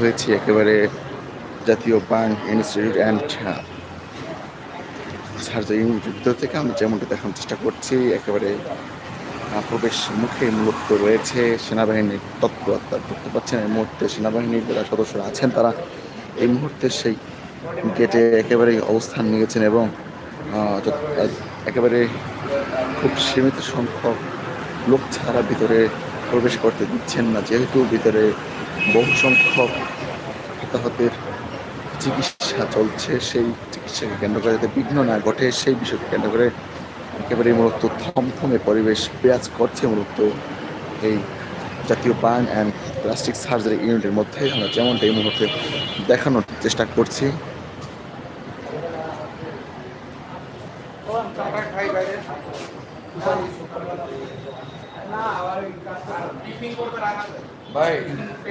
হয়েছি একেবারে জাতীয় বার্ন ইনস্টিটিউট অ্যান্ড সার্জারি ইউনিটের থেকে আমি যেমনটা দেখানোর চেষ্টা করছি, একেবারে প্রবেশ মুখে মূলত রয়েছে, সেনাবাহিনীর তৎপরতা দেখতে পাচ্ছেন, এই মুহূর্তে সেনাবাহিনীর যারা সদস্যরা আছেন, তারা এই মুহূর্তে সেই গেটে একেবারে অবস্থান নিয়েছেন এবং একেবারে খুব সীমিত সংখ্যক লোক ছাড়া ভিতরে প্রবেশ করতে দিচ্ছেন না, যেহেতু ভিতরে বহু সংখ্যক হতাহতের চিকিৎসা চলছে। সেই চিকিৎসাকে কেন্দ্র করে যাতে বিঘ্ন না ঘটে, সেই বিষয়কে কেন্দ্র করে একেবারে মূলত থমথমে পরিবেশ বিরাজ করছে মূলত এই জাতীয় বার্ন অ্যান্ড প্লাস্টিক সার্জারি ইউনিটের মধ্যে। আমরা যেমনটা এই মুহূর্তে দেখানোর চেষ্টা করছি। ভাই।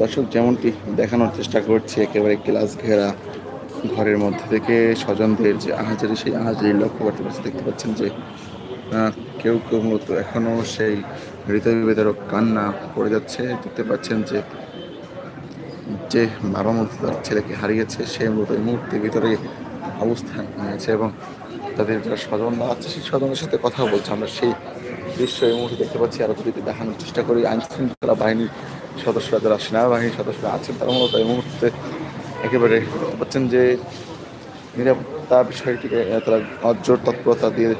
দর্শক, যেমনটি দেখানোর চেষ্টা করছি, একেবারে ক্লাস ঘেরা ঘরের মধ্যে থেকে স্বজনদের যে আহাজারি, সেই আহাজারি লক্ষ্য করতে পারছে। দেখতে পাচ্ছেন যে কেউ কেউ মূলত এখনও সেই হৃদয় বিদারক কান্না পড়ে যাচ্ছে। দেখতে পাচ্ছেন যে যে বাবা মূলত তার ছেলেকে হারিয়েছে, সে মূলত এই মুহূর্তে ভিতরে অবস্থান নিয়েছে এবং তাদের যারা স্বজনরা আছে, সেই স্বজনের সাথে কথা বলছে। আমরা সেই দৃশ্য এই মুহূর্তে দেখতে পাচ্ছি। আরও যদি দেখানোর চেষ্টা করি। আইন শৃঙ্খলা বাহিনীর সদস্যরা, যারা সেনাবাহিনীর সদস্যরা আছেন, তারা মূলত এই মুহূর্তে একেবারে পাচ্ছেন যে নিরাপত্তা বিষয়টিকে তারা নজর তৎপরতা দিয়ে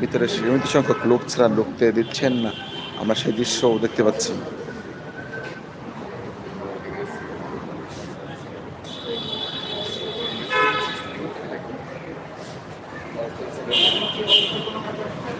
ভিতরে সীমিত সংখ্যক লোক ছাড়া ঢুকতে দিচ্ছেন না। আমরা সেই দৃশ্যও দেখতে পাচ্ছি।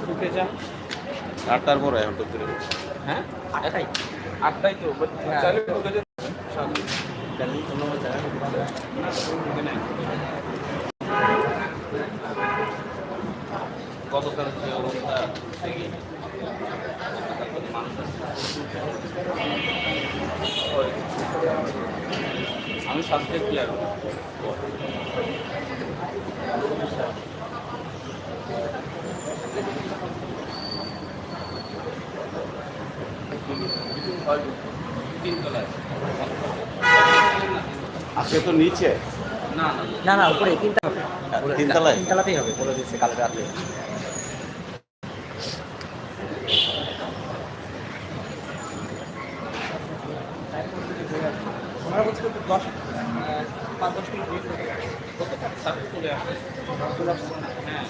ঢুকে যান আটটার পরে এখন ঢুকতে হ্যাঁ? আটটাই। আটটাই তো চালু ঢুকে যান গতকাল যে। অবস্থা? আমি স্বাস্থ্যের কি আর? আজকে তো নিচে না না উপরে তিনটা হবে তিনতলায়? তিনতলাতেই হবে বলে দিচ্ছে কাল আমরা বলছি দশ পাঁচ দশ মিনিট হবে। সাথে চলে আসে হ্যাঁ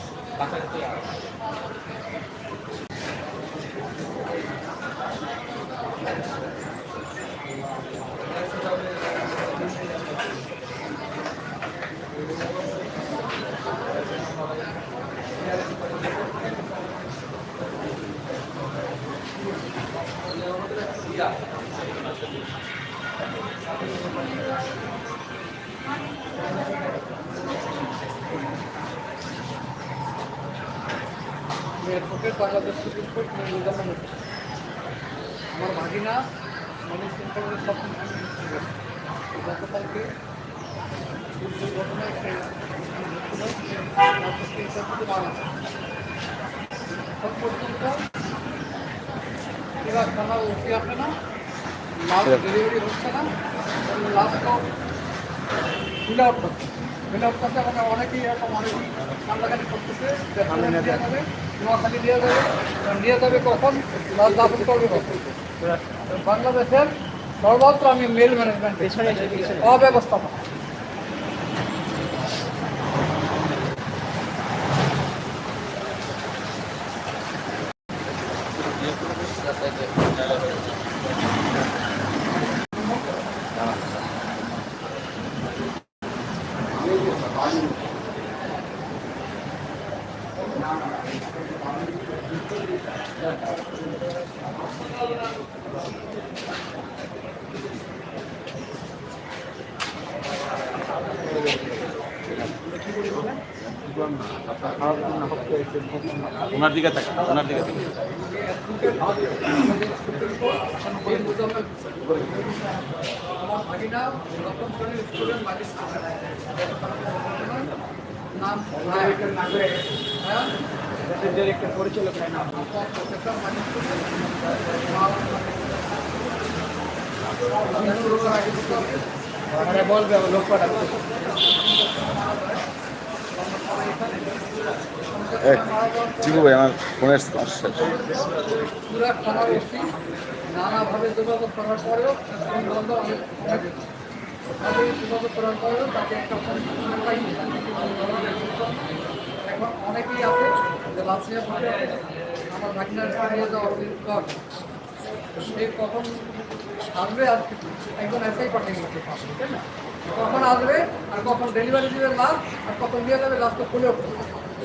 এয়ারপোর্টের বাংলাদেশ সুপ্রিম কোর্ট হচ্ছে আমার ভাগিনা মানে সেন্টারের সব গতকালকে দুর্ঘটনায় পর্যন্ত থানা ওসি আসে না লাস্ট ডেলিভারি হচ্ছে না লাস্ট ফিল আউট করছে ফিল আউট করতে মানে অনেকেই এরকম অনেকেই কান্দাকাটি করতেছে নোয়াখালী দেওয়া যাবে নিয়ে যাবে কখন? লাস্ট দাফন করবে কখন বাংলাদেশের সর্বত্র আমি মেল ম্যানেজমেন্ট অব্যবস্থাপনা। ওনার দিকে থাকে ওনার দিকে স্টুডেন্ট নাম ডিরেক্টর পরিচালক না। প্রফেসর মানিক বলবে লোক পাঠাবে চিকু ভাই আমার ফোনের সমস্যা পুরা থানার ওসি নানাভাবে যোগাযোগ করার পরেও বন্ধ আমি আমি যোগাযোগ করার পরেও তাকে একটা ফোন। এখন অনেকেই আছে যে লাচিয়া বলে আমার ভাগিনার নিয়ে যাওয়া সে কখন আসবে আর একজন এসেই পাঠিয়ে নিতে তাই না? কখন আসবে আর কখন ডেলিভারি দিবে লাস্ট আর কখন নিয়ে যাবে লাস্ট তো খুলে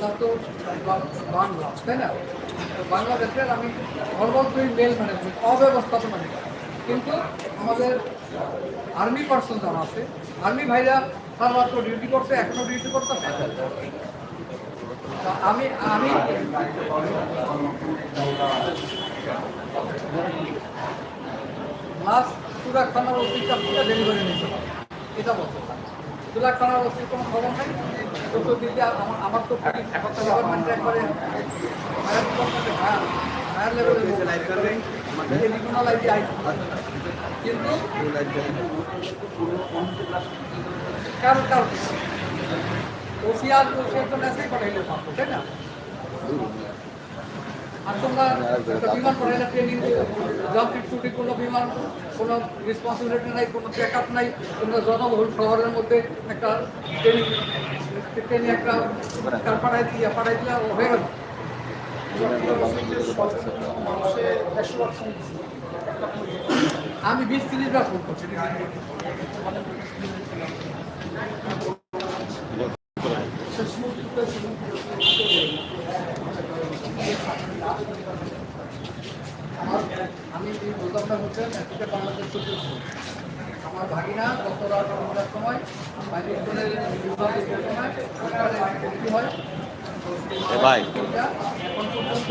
লাস্ট তো লাস্ট তাই না? তো বাংলাদেশের আমি সর্বত্রই মেল ম্যানেজমেন্ট অব্যবস্থাপনা নিই। কিন্তু আমাদের আর্মি পার্সন যারা আছে আর্মি ভাইরা তার মাত্র ডিউটি করতে এখনও ডিউটি করতে আমি আমি লাস্ট সুরাক থানার ওসিটা পুরো ডেলিভারি নিয়েছে। এটা বলতে সুরাক থানার ওসির কোনো খবর নেই? চতুর্দিকে আমার আমার তো গভর্নমেন্ট একবারে হায়ার ডিপার্টমেন্টে হায়ার হায়ার লেভেলে দিয়েছে রিজিওনাল আইডি আইসি কিন্তু কারণ কারণ ওসি আর ওসি একটা মেসেজ পাঠাইলে পারতো তাই না? আর তোমরা বিমান পাঠাইলে ট্রেনিং জাম্পিং শুটিং কোনো বিমান, কোনো রেসপন্সিবিলিটি নাই, কোনো চেক আপ নাই, তোমরা জনবহুল শহরের মধ্যে একটা ট্রেনিং ট্রেনিং একটা কার পাঠাই দিয়ে, পাঠাই দিলে হয়ে গেল। আমি বিশ তিরিশ বার ফোন করছি। আমি এই প্রোগ্রামটা হচ্ছেন একটা বাংলাদেশ চতুর্থ আমার ভাগিনা গত রাত সন্ধ্যার সময় বাইরে স্কুলের বিভাগের হয়। ভাই। এটা এখন পর্যন্ত